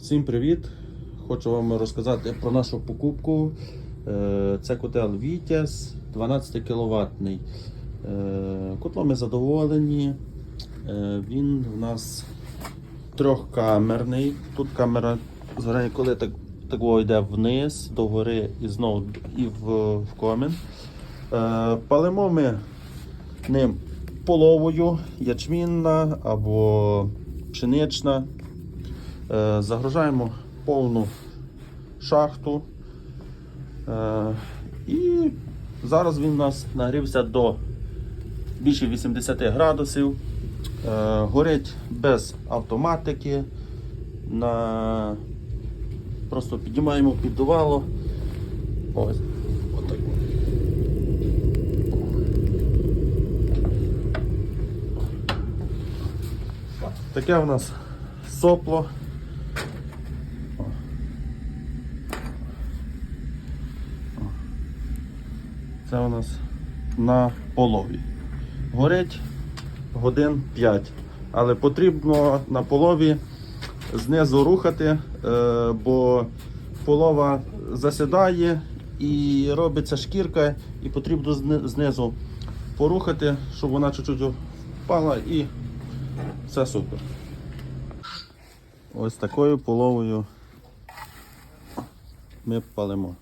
Всім привіт! Хочу вам розказати про нашу покупку. Е, Це котел Вітязь 12 кВт. Котлом ми задоволені. Е, Він у нас трьохкамерний. Тут камера згорає, коли так, так йде вниз, до гори і знову і в, в комін. Е, Палимо ми ним половою, ячмінна або пшенична. Е, Загружаємо повну шахту. Е, І зараз він у нас нагрівся до більше 80 градусів. Е, Горить без автоматики. На... Просто піднімаємо піддувало. Ось. Отак. Таке у нас сопло. Це у нас на полові. Горить годин 5. Але потрібно на полові знизу рухати, е, бо полова засідає і робиться шкірка, і потрібно знизу порухати, щоб вона чуть-чуть впала і все супер. Ось такою половою ми палимо.